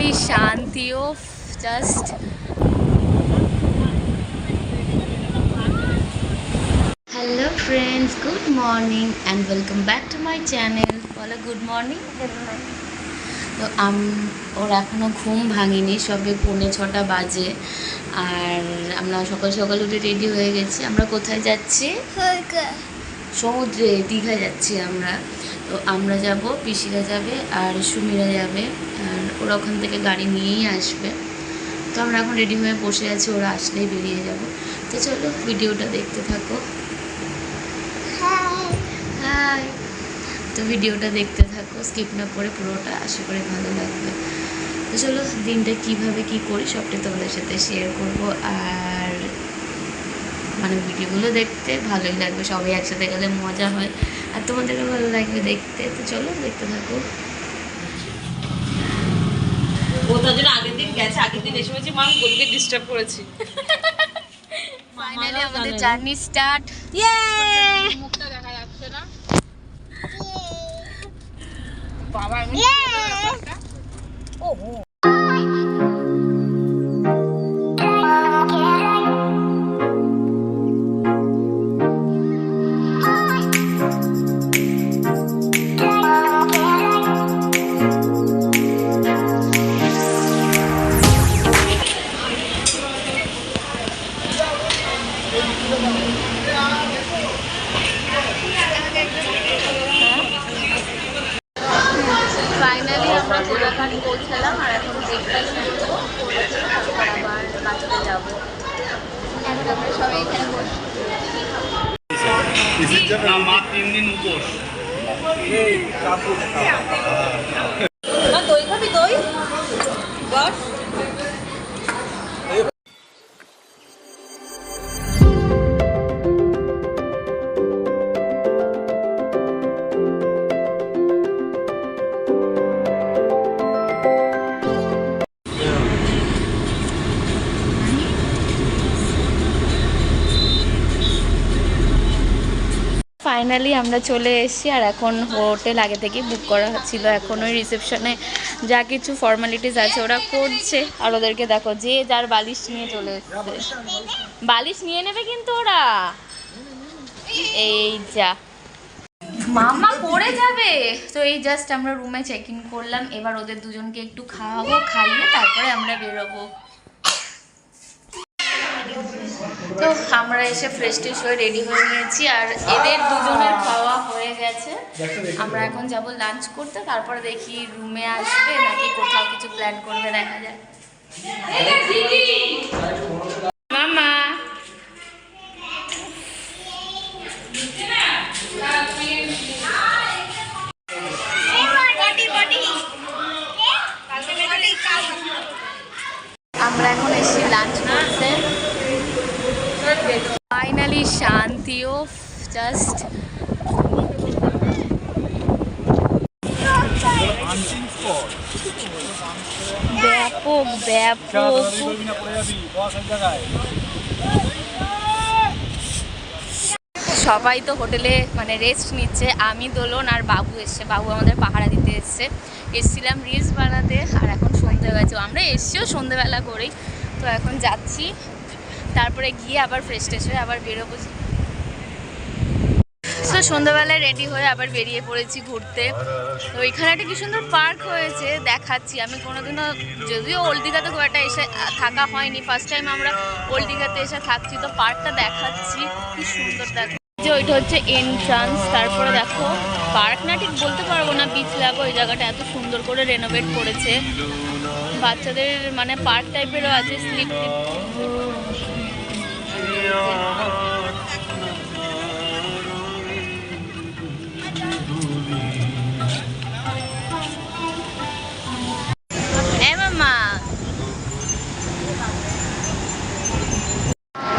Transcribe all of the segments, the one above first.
Finally শান্তিও just hello friends good morning and welcome back to my channel বলো good morning তো আম ওর এখনও ঘুম ভাঙিনি সবে পৌনে ছটা বাজে। আর আমরা সকাল সকাল উঠে রেডি হয়ে গেছি। আমরা কোথায় যাচ্ছি? সমুদ্রে দীঘা যাচ্ছি আমরা। তো আমরা যাব পিসিরা যাবে আর সুমিরা যাবে। আর ওরা ওখান থেকে গাড়ি নিয়েই আসবে। তো আমরা এখন রেডি হয়ে বসে আছি, ওরা আসলেই বেরিয়ে যাব। তো চলো ভিডিওটা দেখতে থাকো। হাই তো ভিডিওটা দেখতে থাকো স্কিপ না করে পুরোটা, আশা করি ভালো লাগবে। তো চলো দিনটা কীভাবে কি করি সবটাই তোমাদের সাথে শেয়ার করব। আর মানে ভিডিওগুলো দেখতে ভালোই লাগবে, সবাই একসাথে গেলে মজা হয়। আর তোমাদেরও ভালো লাগবে দেখতে। তো চলো দেখতে থাকো। ও তার জন্য আগের দিন গেছে আগের দিন এসে বলছি মা আমি গরুকে ডিস্টার্ব করেছি। ফাইনালি আমাদের জার্নি স্টার্ট মুখটা দেখা যাচ্ছে না। বাবা আমি ফাইনালি আমরা পৌঁছালাম আর এখন ব্রেকফাস্ট করব। তারপর আবার বাঁচতে যাব। এখন আমরা সবাই এখানে বসে। না মা তিন দিন উপোস। দই খাবি দই? বস। ফাইনালি আমরা চলে এসেছি আর এখন হোটেল আগে থেকে বুক করা ছিল। এখন ওই রিসেপশনে যা কিছু ফর্মালিটিস আছে ওরা করছে। আর ওদেরকে দেখো, যে যার বালিশ নিয়ে চলে এসছে। বালিশ নিয়ে নেবে কিন্তু ওরা। এই যা। মামা পড়ে যাবে। তো এই জাস্ট আমরা রুমে চেক ইন করলাম। এবার ওদের দুজনকে একটু খাওয়াবো, খাইয়ে তারপরে আমরা বেরোবো। তো আমরা এসে ফ্রেশ ট্রেশ হয়ে রেডি হয়ে নিয়েছি আর এদের দুজনের খাওয়া হয়ে গেছে। আমরা এখন যাব লাঞ্চ করতে তারপরে দেখি রুমে আসবে নাকি কোথাও কিছু প্ল্যান করবে দেখা যায় মামা আমরা এখন এসে লাঞ্চ করতে ফাইনালি শান্তিও জাস্ট ব্যাপক ব্যাপক। সবাই তো হোটেলে মানে রেস্ট নিচ্ছে। আমি, দোলন আর বাবু এসছে। বাবু আমাদের পাহারা দিতে এসছে। এসছিলাম রিলস বানাতে, আর এখন সন্ধে গেছে আমরা এসছেও সন্ধেবেলা করেই। তো এখন যাচ্ছি। তারপরে গিয়ে আবার ফ্রেশ ট্রেশ হয়ে আবার বেরোবো। তো সন্ধ্যাবেলায় রেডি হয়ে আবার বেরিয়ে পড়েছি ঘুরতে। তো এখানে একটা কি সুন্দর পার্ক হয়েছে, দেখাচ্ছি। আমি কোনোদিনও, যদিও ওল্ড দীঘাতে খুব একটা এসে থাকা হয়নি ফার্স্ট টাইম আমরা ওল্ড দীঘাতে এসে থাকছি। তো পার্কটা দেখাচ্ছি, কি সুন্দর দেখো। যে ওইটা হচ্ছে এন্ট্রান্স তারপরে দেখো পার্ক না ঠিক বলতে পারব না বিচ লাগো, ওই জায়গাটা এত সুন্দর করে রেনোভেট করেছে। বাচ্চাদের মানে পার্ক টাইপেরও আছে স্লিপ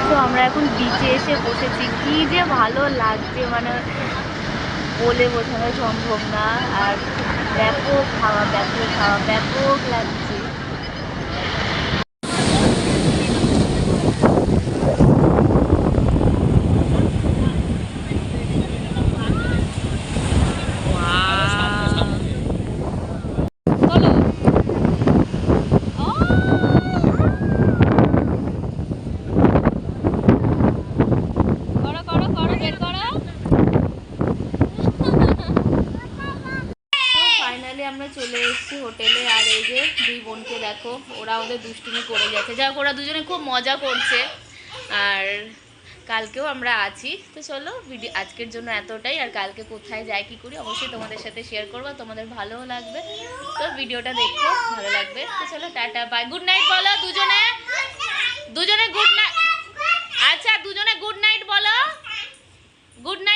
তো আমরা এখন বিচে এসে বসেছি। কি যে ভালো লাগছে মানে বলে বোঝানো সম্ভব না। আর ব্যাপক খাওয়া ব্যাপক খাওয়া, ব্যাপক লাগছে। এসেছি হোটেলে আর এই যে দুই বোনকে দেখো, ওরা ওদের দুষ্টুমি করে যাচ্ছে। যাক, ওরা দুজনে খুব মজা করছে। আর কালকেও আমরা আছি। তো চলো ভিডিও আজকের জন্য এতটাই। আর কালকে কোথায় যাই কি করি, অবশ্যই তোমাদের সাথে শেয়ার করব। তোমাদের ভালোও লাগবে। তো ভিডিওটা দেখো, ভালো লাগবে। তো চলো, টাটা বাই গুড নাইট বলো দুজনে। দুজনে গুড নাইট আচ্ছা দুজনে গুড নাইট বলো। Good night